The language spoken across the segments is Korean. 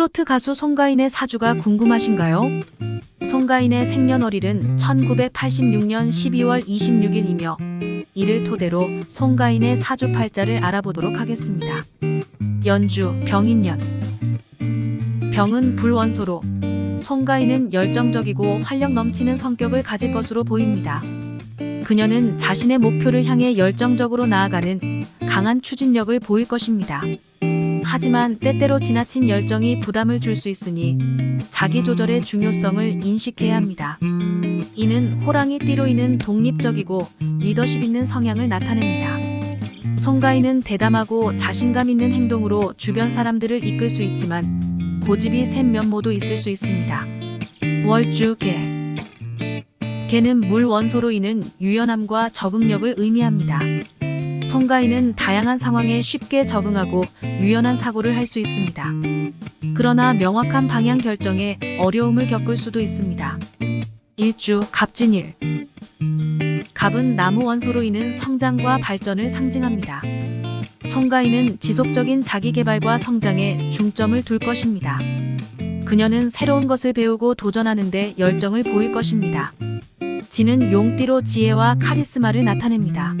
트로트 가수 송가인의 사주가 궁금하신가요? 송가인의 생년월일은 1986년 12월 26일이며 이를 토대로 송가인의 사주 팔자를 알아보도록 하겠습니다. 연주 병인년 병은 불원소로 송가인은 열정적이고 활력 넘치는 성격을 가질 것으로 보입니다. 그녀는 자신의 목표를 향해 열정적으로 나아가는 강한 추진력을 보일 것입니다. 하지만 때때로 지나친 열정이 부담을 줄 수 있으니 자기 조절의 중요성을 인식해야 합니다. 이는 호랑이 띠로 인은 독립적이고 리더십 있는 성향을 나타냅니다. 송가인은 대담하고 자신감 있는 행동으로 주변 사람들을 이끌 수 있지만 고집이 센 면모도 있을 수 있습니다. 월주 개 개는 물 원소로 인한 유연함과 적응력을 의미합니다. 송가인은 다양한 상황에 쉽게 적응하고 유연한 사고를 할 수 있습니다. 그러나 명확한 방향 결정에 어려움을 겪을 수도 있습니다. 일주 갑진일 갑은 나무 원소로 인한 성장과 발전을 상징합니다. 송가인은 지속적인 자기 개발과 성장에 중점을 둘 것입니다. 그녀는 새로운 것을 배우고 도전하는 데 열정을 보일 것입니다. 지는 용띠로 지혜와 카리스마를 나타냅니다.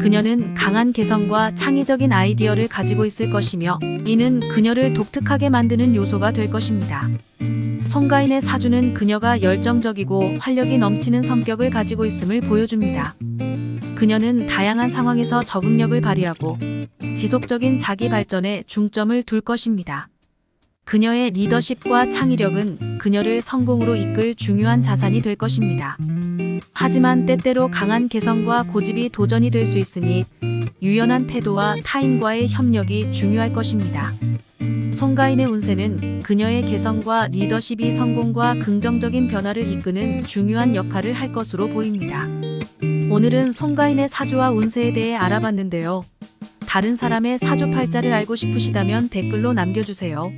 그녀는 강한 개성과 창의적인 아이디어를 가지고 있을 것이며 이는 그녀를 독특하게 만드는 요소가 될 것입니다. 송가인의 사주는 그녀가 열정적이고 활력이 넘치는 성격을 가지고 있음을 보여줍니다. 그녀는 다양한 상황에서 적응력을 발휘하고 지속적인 자기 발전에 중점을 둘 것입니다. 그녀의 리더십과 창의력은 그녀를 성공으로 이끌 중요한 자산이 될 것입니다. 하지만 때때로 강한 개성과 고집이 도전이 될 수 있으니 유연한 태도와 타인과의 협력이 중요할 것입니다. 송가인의 운세는 그녀의 개성과 리더십이 성공과 긍정적인 변화를 이끄는 중요한 역할을 할 것으로 보입니다. 오늘은 송가인의 사주와 운세에 대해 알아봤는데요. 다른 사람의 사주 팔자를 알고 싶으시다면 댓글로 남겨주세요.